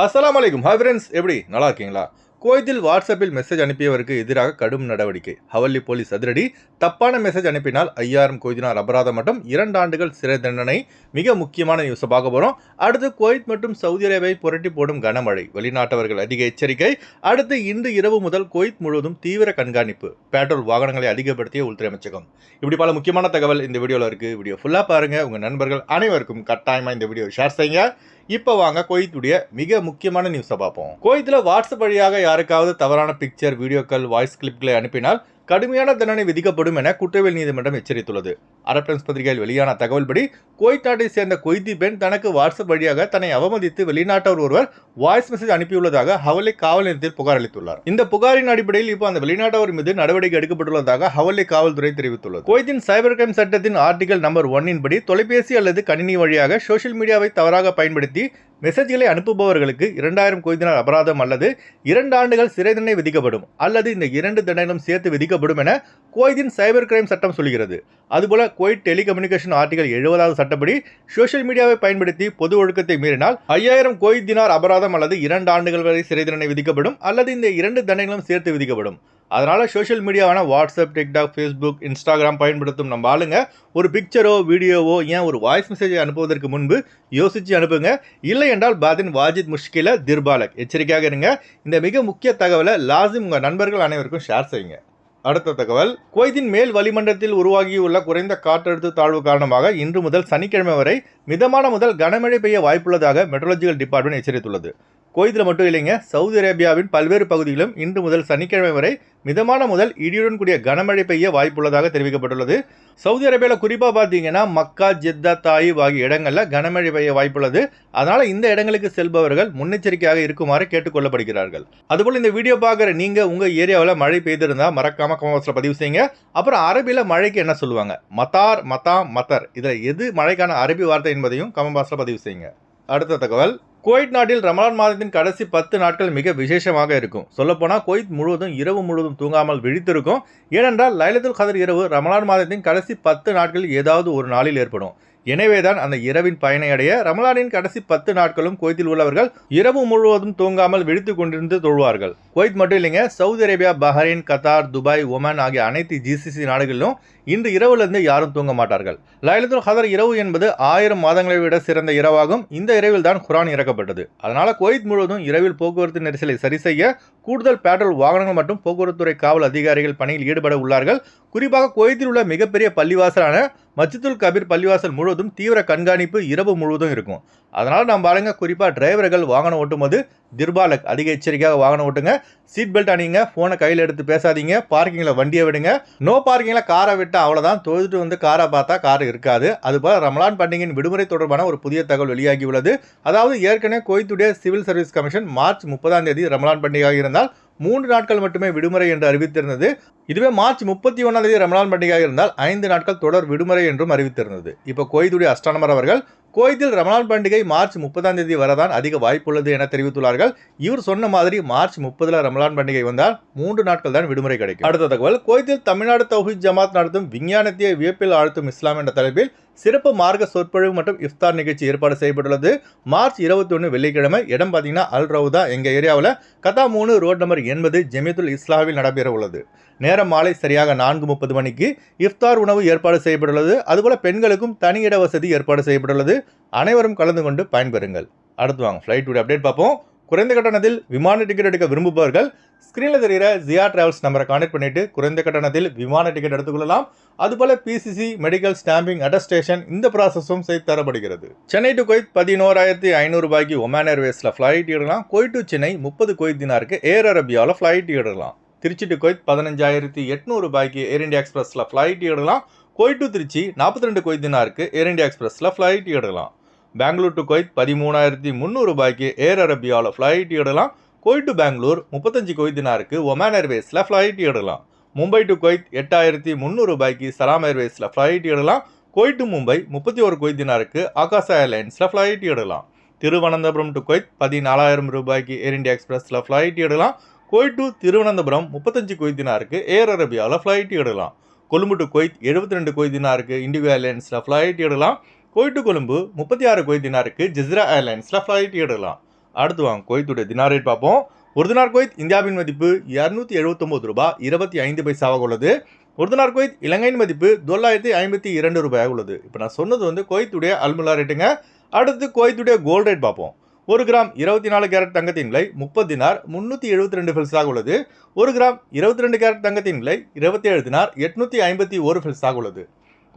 அஸ்லாம் அலைக்கும் hi friends எப்படி? நல்லா இருக்கீங்களா? கோயத்தில் வாட்ஸ்அப்பில் மெசேஜ் அனுப்பியவருக்கு எதிராக கடும் நடவடிக்கை. ஹவல்லி போலீஸ் அதிரடி. தப்பான மெசேஜ் அனுப்பினால் ஐயாயிரம் கொய்தினார் அபராதம் மற்றும் இரண்டு ஆண்டுகள் சிறை தண்டனை. மிக முக்கியமான நியூஸை பார்க்க போகிறோம் அடுத்து குவைத் மற்றும் சவுதி அரேபியாவை புரட்டி போடும் கனமழை. வெளிநாட்டவர்கள் அதிக எச்சரிக்கை. அடுத்து இன்று இரவு முதல் குவைத் முழுவதும் தீவிர கண்காணிப்பு. பெட்ரோல் வாகனங்களை அதிகப்படுத்திய உள்துறை அமைச்சகம். இப்படி பல முக்கியமான தகவல் இந்த வீடியோவில் இருக்குது வீடியோ ஃபுல்லாக பாருங்கள் உங்கள் நண்பர்கள் அனைவருக்கும் கட்டாயமாக இந்த வீடியோ ஷேர் செய்யுங்க. இப்போ வாங்க கோயித்துடைய மிக முக்கியமான நியூஸை பார்ப்போம். கோயத்தில் வாட்ஸ்அப் வழியாக யாருக்காவது தவறான பிக்சர் வீடியோக்கள் வாய்ஸ் கிளிப்களை அனுப்பினால் கடுமையான தண்டனை விதிக்கப்படும் என குற்றவியல் நீதிமன்றம் எச்சரித்துள்ளது. அரப் டைம்ஸ் பத்திரிகையில் வெளியான தகவல்படி குவைத் நாட்டை சேர்ந்த கொய்தி பெண் தனக்கு வாட்ஸ்அப் வழியாக தன்னை அவமதித்து வெளிநாட்டவர் ஒருவர் வாய்ஸ் மெசேஜ் அனுப்பியுள்ளதாக ஹவலை காவல் நிலையத்தில் புகார் அளித்துள்ளார். இந்த புகாரின் அடிப்படையில் இப்போ அந்த வெளிநாட்டவர் மீது நடவடிக்கை எடுக்கப்பட்டுள்ளதாக ஹவலை காவல்துறை தெரிவித்துள்ளது. குவைத்தின் சைபர் கிரைம் சட்டத்தின் ஆர்டிகல் நம்பர் ஒன்னின் படி தொலைபேசி அல்லது கணினி வழியாக சோஷியல் மீடியாவை தவறாக பயன்படுத்தி மெசேஜ்களை அனுப்புபவர்களுக்கு இரண்டாயிரம் கொய்தினார் அபராதம் அல்லது இரண்டு ஆண்டுகள் சிறை தண்டனை விதிக்கப்படும் அல்லது இந்த இரண்டு தண்டனையும் சேர்த்து விதிக்கப்படும் என குவைத்தின் சைபர் கிரைம் சட்டம் சொல்கிறது. அதுபோல கோயிட் டெலிகம்யூனிகேஷன் ஆர்டிகல் எழுபதாவது சட்டப்படி சோஷியல் மீடியாவை பயன்படுத்தி பொது ஒழுக்கத்தை மீறினால் ஐயாயிரம் கோய்த் தினார் அபராதம் அல்லது இரண்டு ஆண்டுகள் வரை சிறை தண்டனை விதிக்கப்படும் அல்லது இந்த இரண்டு தண்டனைகளும் சேர்த்து விதிக்கப்படும். அதனால் சோஷியல் மீடியாவான வாட்ஸ்அப் டிக்டாக் ஃபேஸ்புக் இன்ஸ்டாகிராம் பயன்படுத்தும். நம்ம ஆளுங்க ஒரு பிக்சரோ வீடியோவோ ஏன் ஒரு வாய்ஸ் மெசேஜை அனுப்புவதற்கு முன்பு யோசித்து அனுப்புங்க. இல்லை என்றால் பாதின் வாஜித் முஷ்கில திர்பாலக் எச்சரிக்கையாக இருங்க. இந்த மிக முக்கிய தகவலை லாசிம் உங்கள் நண்பர்கள் அனைவருக்கும் ஷேர் செய்யுங்க. அடுத்த தகவல் குவைத்தின் மேல் வளிமண்டலத்தில் உருவாகியுள்ள குறைந்த காற்றழுத்த தாழ்வு காரணமாக இன்று முதல் சனிக்கிழமை வரை மிதமான முதல் கனமழை பெய்ய வாய்ப்புள்ளதாக மெட்ரலஜிக்கல் டிபார்ட்மெண்ட் எச்சரித்துள்ளது. குவைத்தில் மட்டும் இல்லைங்க. சவுதி அரேபியாவின் பல்வேறு பகுதிகளிலும் இன்று முதல் சனிக்கிழமை வரை மிதமான முதல் இடியுடன் கூடிய கனமழை பெய்ய வாய்ப்புள்ளதாக தெரிவிக்கப்பட்டுள்ளது. சவுதி அரேபியாவில் குறிப்பாக பார்த்தீங்கன்னா மக்கா ஜெத்தா தாயிப் ஆகிய இடங்களில் கனமழை பெய்ய வாய்ப்புள்ளது. அதனால் இந்த இடங்களுக்கு செல்பவர்கள் முன்னெச்சரிக்கையாக இருக்குமாறு கேட்டுக்கொள்ளப்படுகிறார்கள் அதுபோல் இந்த வீடியோ பார்க்குற நீங்கள் உங்கள் ஏரியாவில் மழை பெய்திருந்தால் மறக்காம கமவாசத்தில் பதிவு செய்யுங்க. அப்புறம் அரபியில் மழைக்கு என்ன சொல்லுவாங்க? மத்தார் மத்தா மத்தர். இதில் எது மழைக்கான அரபி வார்த்தை என்பதையும் கமபாஸில் பதிவு செய்யுங்க. அடுத்த தகவல். குவைத் நாட்டில் ரமலான் மாதத்தின் கடைசி பத்து நாட்கள் மிக விசேஷமாக இருக்கும். சொல்லப்போனால் குவைத் முழுவதும் இரவு முழுவதும் தூங்காமல் விழித்திருக்கும். ஏனென்றால் லைலத்துல் கதர் இரவு ரமலான் மாதத்தின் கடைசி பத்து நாட்களில் ஏதாவது ஒரு நாளில் ஏற்படும். எனவேதான் அந்த இரவின் பயனை அடைய ரமலானின் கடைசி பத்து நாட்களும் குவைத்தில் உள்ளவர்கள் இரவு முழுவதும் தூங்காமல் விழித்துக் கொண்டிருந்து தொழுவார்கள். குவைத் மட்டும் இல்லைங்க Saudi Arabia Bahrain Qatar Dubai Oman ஆகிய அனைத்து ஜிசிசி நாடுகளிலும் இன்று இரவுலேருந்து யாரும் தூங்க மாட்டார்கள். லைலத்துல் ஹதர் இரவு என்பது ஆயிரம் மாதங்களை விட சிறந்த இரவாகும். இந்த இரவில் தான் குரான் இறக்கப்பட்டது. அதனால குவைத் முழுவதும் இரவில் போக்குவரத்து நெரிசலை சரி செய்ய கூடுதல் பேட்ரோல் வாகனங்கள் மற்றும் போக்குவரத்துறை காவல் அதிகாரிகள் பணியில் ஈடுபட உள்ளார்கள். குறிப்பாக குவைத்தில் உள்ள மிகப்பெரிய பள்ளிவாசலான மச்சித்துல் கபீர் பள்ளிவாசல் முழுவதும் தீவிர கண்காணிப்பு இரவு முழுவதும் இருக்கும். அதனால் நம்ம ஆளுங்க குறிப்பாக டிரைவர்கள் வாகனம் ஓட்டும்போது திர்பாலக் அதிக எச்சரிக்கையாக வாகனம் ஓட்டுங்க. சீட் பெல்ட் அணிங்க ஃபோனை கையில் எடுத்து பேசாதீங்க. பார்க்கிங்கில் வண்டியை விடுங்க. நோ பார்க்கிங்கில் காரை விட்டால் அவ்வளோதான் தொழுதுட்டு வந்து காரை பார்த்தா கார் இருக்காது. அதுபோல் ரமலான் பண்டிகையின் விடுமுறை தொடர்பான ஒரு புதிய தகவல் வெளியாகியுள்ளது அதாவது ஏற்கனவே கோயத்துடைய சிவில் சர்வீஸ் கமிஷன் மார்ச் முப்பதாம் தேதி ரமலான் பண்டிகையாக இருந்தால் மூன்று நாட்கள் மட்டுமே விடுமுறை என்று அறிவித்திருந்தது. இதுவே மார்ச் முப்பத்தி ஒன்றாம் தேதி ரமலான் பண்டிகையாக இருந்தால் ஐந்து நாட்கள் தொடர் விடுமுறை என்றும் அறிவித்திருந்தது. இப்போ கோய்துடைய அஸ்டானமர் அவர்கள் கோயத்தில் ரமலான் பண்டிகை மார்ச் முப்பதாம் தேதி வரதான் அதிக வாய்ப்புள்ளது என தெரிவித்துள்ளார்கள். இவர் சொன்ன மாதிரி மார்ச் முப்பதுல ரமலான் பண்டிகை வந்தால் மூன்று நாட்கள் தான் விடுமுறை கிடைக்கும். அடுத்த தகவல் கோயத்தில் தமிழ்நாடு தௌஹித் ஜமாத் நடத்தும் விஞ்ஞானத்தை வியப்பில் ஆழ்த்தும் இஸ்லாம் என்ற தலைப்பில் சிறப்பு மார்க்க சொற்பொழிவு மற்றும் இஃப்தார் நிகழ்ச்சி ஏற்பாடு செய்யப்பட்டுள்ளது. மார்ச் இருபத்தி ஒன்று வெள்ளிக்கிழமை இடம் பார்த்தீங்கன்னா அல் ரவுதா எங்கள் ஏரியாவில் கதா மூணு ரோட் நம்பர் எண்பது ஜெமியத்துல் இஸ்லாமில் நடைபெற உள்ளது. நேரம் மாலை சரியாக நான்கு முப்பது மணிக்கு இஃப்தார் உணவு ஏற்பாடு செய்யப்பட்டுள்ளது. அதுபோல் பெண்களுக்கும் தனி இட வசதி ஏற்பாடு செய்யப்பட்டுள்ளது. அனைவரும் கலந்து கொண்டு பயன்பெறுங்கள். அடுத்து வாங்க ஃப்ளைட்டுடைய அப்டேட் பார்ப்போம். குறைந்த கட்டணத்தில் விமான டிக்கெட் எடுக்க விரும்புபவர்கள் ஸ்க்ரீனில் தெரிகிற ஜியா டிராவல்ஸ் நம்பரை கான்டெக்ட் பண்ணிட்டு குறைந்த கட்டணத்தில் விமான டிக்கெட் எடுத்துக்கொள்ளலாம் அதுபோல பிசிசி மெடிக்கல் ஸ்டாம்பிங் அட்டஸ்டேஷன் இந்த ப்ராசஸும் செய்து தரப்படுகிறது. சென்னை டு கொய்த் பதினோராயிரத்தி ஐநூறு ரூபாய்க்கு ஒமான் ஏர்வேஸில் ஃப்ளைட் இடலாம் கொய்த் டு சென்னை முப்பது கொய்த் தினாருக்கு ஏர் அரபியாவில் ஃப்ளைட் இடலாம் திருச்சி டு கொய்த் பதினஞ்சாயிரத்தி எட்நூறு ரூபாய்க்கு ஏர் இண்டியா எக்ஸ்பிரஸில் ஃப்ளைட் இடலாம் கொய்ட் டு திருச்சி நாற்பத்தி ரெண்டு கொய்த் தினாருக்கு ஏர் இண்டியா எக்ஸ்பிரஸில் ஃப்ளைட் இடலாம் பெங்களூர் டு கொய்த் பதிமூணாயிரத்தி முந்நூறு ரூபாய்க்கு ஏர் அரபியாவில் ஃப்ளைட் இடலாம் கொய்ட் டு பெங்களூர் முப்பத்தஞ்சு கொய்தினாருக்கு ஒமான் ஏர்வேஸில் ஃப்ளைட் இடலாம் மும்பை டு கொய்த் எட்டாயிரத்தி முந்நூறு ரூபாய்க்கு சலாம் ஏர்வேஸில் ஃப்ளைட் இடலாம் கொய்ட் டு மும்பை முப்பத்தி ஒரு கொய்தினாருக்கு ஆகாசா ஏர்லைன்ஸில் ஃப்ளைட் இடலாம் திருவனந்தபுரம் டு கொய்த் பதினாலாயிரம் ரூபாய்க்கு ஏர் இண்டியா எக்ஸ்பிரஸில் ஃப்ளைட் இடலாம் கொய்ட் டு திருவனந்தபுரம் முப்பத்தஞ்சு கொய்தினாருக்கு ஏர் அரபியாவில் ஃப்ளைட் இடலாம் கொழும்பு டு கொய்த் எழுபத்தி ரெண்டு கொய்தினாருக்கு இண்டிகோ ஏர்லைன்ஸில் ஃப்ளைட் இடலாம் கோயிட்டு கொழும்பு முப்பத்தி ஆறு கொய்த் தினாருக்கு ஜிஸ்ரா ஏர்லைன்ஸில் ஃப்ளைட் இடலாம் அடுத்து வாங்க கோயத்துடைய தினார் ரேட் பார்ப்போம். ஒரு தினார் கோயத் இந்தியாவின் மதிப்பு இரநூத்தி எழுபத்தொம்பது ரூபாய் இருபத்தி ஐந்து பைசாவாக உள்ளது. ஒரு தினார் கோயத் இலங்கையின் மதிப்பு தொள்ளாயிரத்தி ஐம்பத்தி இரண்டு ரூபாயாக உள்ளது. இப்போ நான் சொன்னது வந்து கோயத்துடைய அல்முல்லா ரேட்டுங்க. அடுத்து கோயத்துடைய கோல்ட் ரேட் பார்ப்போம். ஒரு கிராம் இருபத்தி நாலு கேரட் தங்கத்தின் விலை முப்பது தினார் முந்நூற்றி எழுபத்தி ரெண்டு ஃபில்ஸாக உள்ளது. ஒரு கிராம் இருபத்தி ரெண்டு கேரட் தங்கத்தின் விலை இருபத்தி ஏழு தினார் எட்நூற்றி ஐம்பத்தி ஒரு ஃபில்ஸாக உள்ளது.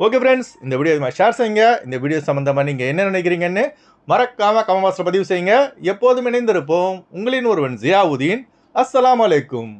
ஓகே ஃப்ரெண்ட்ஸ் இந்த வீடியோ இதுமா ஷேர் செய்யுங்க. இந்த வீடியோ சம்மந்தமாக நீங்கள் என்ன நினைக்கிறீங்கன்னு மறக்காமல் கமெண்ட் பதிவு செய்யுங்க. எப்போதும் இணைந்திருப்போம். உங்களின் ஒருவன் ஜியாவுதீன். அஸ்லாம் அலைக்கும்.